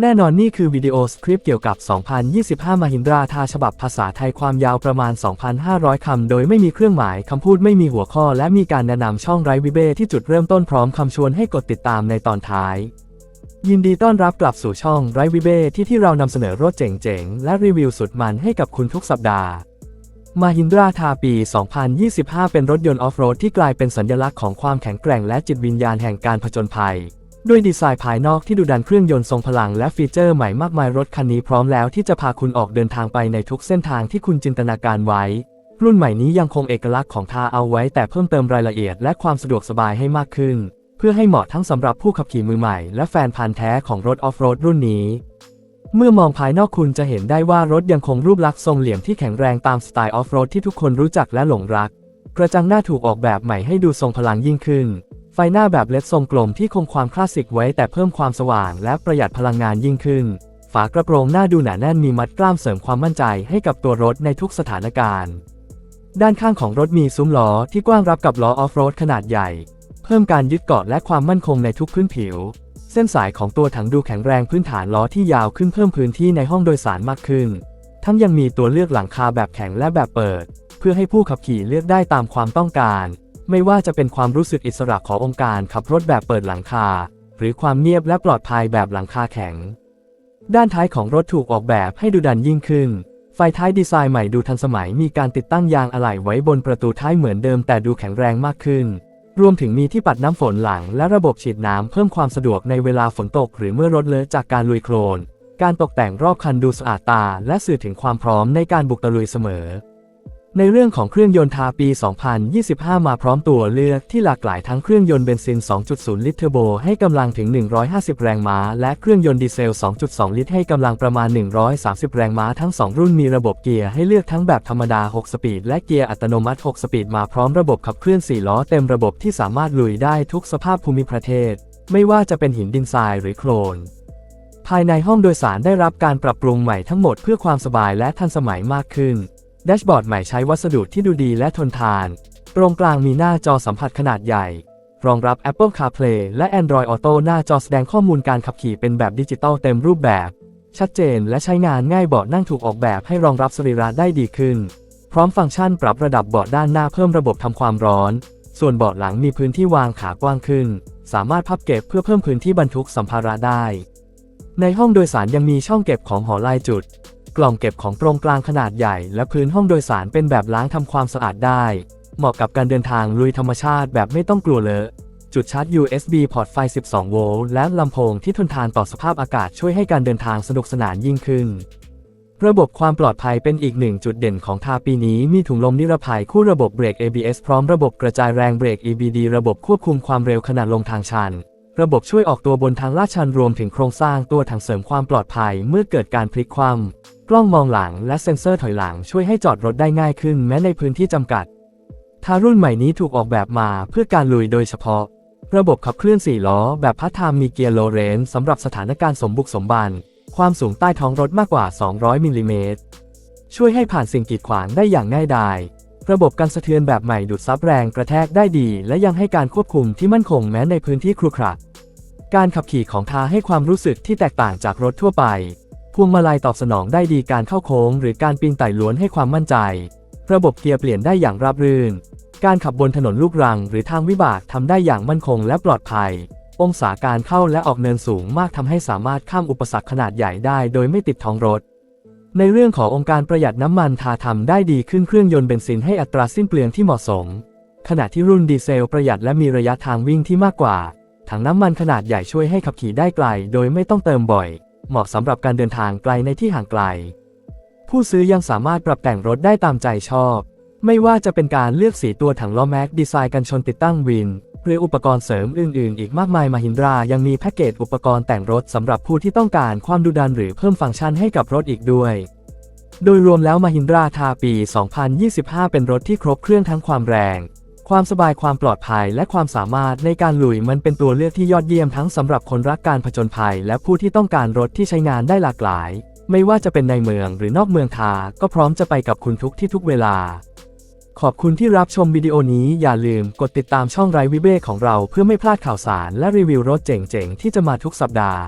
แน่นอนนี่คือวิดีโอสคริปต์เกี่ยวกับ 2025 มหินดราทาฉบับภาษาไทยความยาวประมาณ 2,500 คำ โดยไม่มีเครื่องหมายคำพูดไม่มีหัวข้อ และมีการแนะนำช่องไรวิเบ้ที่จุดเริ่มต้นพร้อมคำชวนให้กดติดตามในตอนท้าย ยินดีต้อนรับกลับสู่ช่องไรวิเบ้ที่ที่เรานำเสนอรถเจ๋งๆ และรีวิวสุดมันให้กับคุณทุกสัปดาห์มาฮินดราทาปี 2025 เป็นรถยนต์ออฟโรดที่กลายเป็นสัญลักษณ์ของความแข็งแกร่งและจิตวิญญาณแห่งการผจญภัย ด้วยดีไซน์ภายนอกที่ดูดันเครื่องยนต์ทรงพลังและฟีเจอร์ใหม่มากมายรถคันนี้พร้อมแล้วที่จะพาคุณออกเดินทางไปในทุกเส้นทางที่คุณจินตนาการไว้ รุ่นใหม่นี้ยังคงเอกลักษณ์ของทาเอาไว้ แต่เพิ่มเติมรายละเอียดและความสะดวกสบายให้มากขึ้น เพื่อให้เหมาะทั้งสำหรับผู้ขับขี่มือใหม่และแฟนพันธ์แท้ของรถออฟโรดรุ่นนี้ เมื่อมองภายนอกคุณจะเห็นได้ว่ารถยังคงรูปลักษณ์ทรงเหลี่ยมที่แข็งแรงตามสไตล์ออฟโรดที่ทุกคนรู้จักและหลงรัก กระจังหน้าถูกออกแบบใหม่ให้ดูทรงพลังยิ่งขึ้น ไฟหน้าแบบเลดทรงกลมที่คงความคลาสสิกไว้แต่เพิ่มความสว่างและประหยัดพลังงานยิ่งขึ้น ฝากระโปรงหน้าดูหนาแน่นมีมัดกล้ามเสริมความมั่นใจให้กับตัวรถในทุกสถานการณ์ ด้านข้างของรถมีซุ้มล้อที่กว้างรับกับล้อออฟโรดขนาดใหญ่ เพิ่มการยึดเกาะและความมั่นคงในทุกพื้นผิว เส้นสายของตัวถังดูแข็งแรงพื้นฐานล้อที่ยาวขึ้นเพิ่มพื้นที่ในห้องโดยสารมากขึ้น ทั้งยังมีตัวเลือกหลังคาแบบแข็งและแบบเปิด เพื่อให้ผู้ขับขี่เลือกได้ตามความต้องการ ไม่ว่าจะเป็นความรู้สึกอิสระขององค์การขับรถแบบเปิดหลังคา หรือความเงียบและปลอดภัยแบบหลังคาแข็ง ด้านท้ายของรถถูกออกแบบให้ดูดันยิ่งขึ้น ไฟท้ายดีไซน์ใหม่ดูทันสมัยมีการติดตั้งยางอะไหล่ไว้บนประตูท้ายเหมือนเดิมแต่ดูแข็งแรงมากขึ้น รวมถึงมีที่ปัดน้ำฝนหลังและระบบฉีดน้ำเพิ่มความสะดวกในเวลาฝนตก หรือเมื่อรถเลอะจากการลุยโคลน การตกแต่งรอบคันดูสะอาดตา และสื่อถึงความพร้อมในการบุกตะลุยเสมอ ในเรื่องของเครื่องยนต์ทาปี 2025 มาพร้อมตัวเลือกที่หลากหลายทั้งเครื่องยนต์เบนซิน 2.0 ลิตรเทอร์โบให้กำลังถึง 150 แรงม้า และเครื่องยนต์ดีเซล 2.2 ลิตรให้กำลังประมาณ 130 แรงม้าทั้ง 2 รุ่นมีระบบเกียร์ให้เลือกทั้งแบบธรรมดา 6 สปีด และเกียร์อัตโนมัติ 6 สปีด มาพร้อมระบบขับเคลื่อน 4 ล้อเต็มระบบที่สามารถลุยได้ทุกสภาพภูมิประเทศ ไม่ว่าจะเป็นหินดินทรายหรือโคลนภายในห้องโดยสารได้รับการปรับปรุงใหม่ทั้งหมดเพื่อความสบายและทันสมัยมากขึ้น แดชบอร์ดใหม่ใช้วัสดุที่ดูดีและทนทาน ตรงกลางมีหน้าจอสัมผัสขนาดใหญ่ รองรับ Apple CarPlay และ Android Auto หน้าจอแสดงข้อมูลการขับขี่เป็นแบบดิจิตอลเต็มรูปแบบ ชัดเจนและใช้งานง่ายเบาะนั่งถูกออกแบบให้รองรับสรีระได้ดีขึ้น พร้อมฟังก์ชันปรับระดับเบาะด้านหน้าเพิ่มระบบทำความร้อน ส่วนเบาะหลังมีพื้นที่วางขากว้างขึ้น สามารถพับเก็บเพื่อเพิ่มพื้นที่บรรทุกสัมภาระได้ ในห้องโดยสารยังมีช่องเก็บของหอลายจุด กล่องเก็บของตรงกลางขนาดใหญ่ และพื้นห้องโดยสารเป็นแบบล้างทำความสะอาดได้ เหมาะกับการเดินทางลุยธรรมชาติแบบไม่ต้องกลัวเลอะจุดชาร์จ USB พอร์ตไฟ 12 โวลต์ และลำโพงที่ทนทานต่อสภาพอากาศช่วยให้การเดินทางสนุกสนานยิ่งขึ้น ระบบความปลอดภัยเป็นอีกหนึ่งจุดเด่นของทาปีนี้ มีถุงลมนิรภัยคู่ระบบเบรก ABS พร้อมระบบกระจายแรงเบรก EBD ระบบควบคุมความเร็วขณะลงทางชัน ระบบช่วยออกตัวบนทางลาดชันรวมถึงโครงสร้างตัวถังเสริมความปลอดภัยเมื่อเกิดการพลิกคว่ำ กล้องมองหลังและเซ็นเซอร์ถอยหลังช่วยให้จอดรถได้ง่ายขึ้นแม้ในพื้นที่จำกัด ทารุ่นใหม่นี้ถูกออกแบบมาเพื่อการลุยโดยเฉพาะ ระบบขับเคลื่อน 4 ล้อ แบบพัฒนามีเกียร์โลเรนสำหรับสถานการณ์สมบุกสมบัน ความสูงใต้ท้องรถมากกว่า 200มิลลิเมตร ช่วยให้ผ่านสิ่งกีดขวางได้อย่างง่ายดาย ระบบการสะเทือนแบบใหม่ดูดซับแรงกระแทกได้ดี และยังให้การควบคุมที่มั่นคงแม้ในพื้นที่ครุขระการขับขี่ของทาให้ความรู้สึกที่แตกต่างจากรถทั่วไป พวงมาลัยตอบสนองได้ดีการเข้าโค้ง หรือการปีนไต่ล้วนให้ความมั่นใจ ระบบเกียร์เปลี่ยนได้อย่างราบรื่น การขับบนถนนลูกรัง หรือทางวิบากทำได้อย่างมั่นคงและปลอดภัย องศาการเข้าและออกเนินสูงมากทำให้สามารถข้ามอุปสรรคขนาดใหญ่ได้โดยไม่ติดท้องรถ ในเรื่องขององค์การประหยัดน้ำมันทาทำได้ดีขึ้นเครื่องยนต์เบนซินให้อัตราสิ้นเปลืองที่เหมาะสม ขณะที่รุ่นดีเซลประหยัดและมีระยะทางวิ่งที่มากกว่า ถังน้ำมันขนาดใหญ่ช่วยให้ขับขี่ได้ไกล โดยไม่ต้องเติมบ่อย เหมาะสำหรับการเดินทางไกลในที่ห่างไกล ผู้ซื้อยังสามารถปรับแต่งรถได้ตามใจชอบ ไม่ว่าจะเป็นการเลือกสีตัวถังล้อแม็กดีไซน์กันชนติดตั้งวิน หรืออุปกรณ์เสริมอื่น ๆ อีกมากมายมาฮินดรายังมีแพ็กเกจอุปกรณ์แต่งรถสำหรับผู้ที่ต้องการความดุดันหรือเพิ่มฟังก์ชันให้กับรถอีกด้วย โดยรวมแล้วมาฮินดราทาปี 2025 เป็นรถที่ครบเครื่องทั้งความแรง ความสบายความปลอดภัยและความสามารถในการลุยมันเป็นตัวเลือกที่ยอดเยี่ยมทั้งสำหรับคนรักการผจญภัย และผู้ที่ต้องการรถที่ใช้งานได้หลากหลาย ไม่ว่าจะเป็นในเมืองหรือนอกเมืองทา ก็พร้อมจะไปกับคุณทุกที่ทุกเวลา ขอบคุณที่รับชมวิดีโอนี้อย่าลืมกดติดตามช่องไรวิเบ้ของเราเพื่อไม่พลาดข่าวสารและรีวิวรถเจ๋งๆที่จะมาทุกสัปดาห์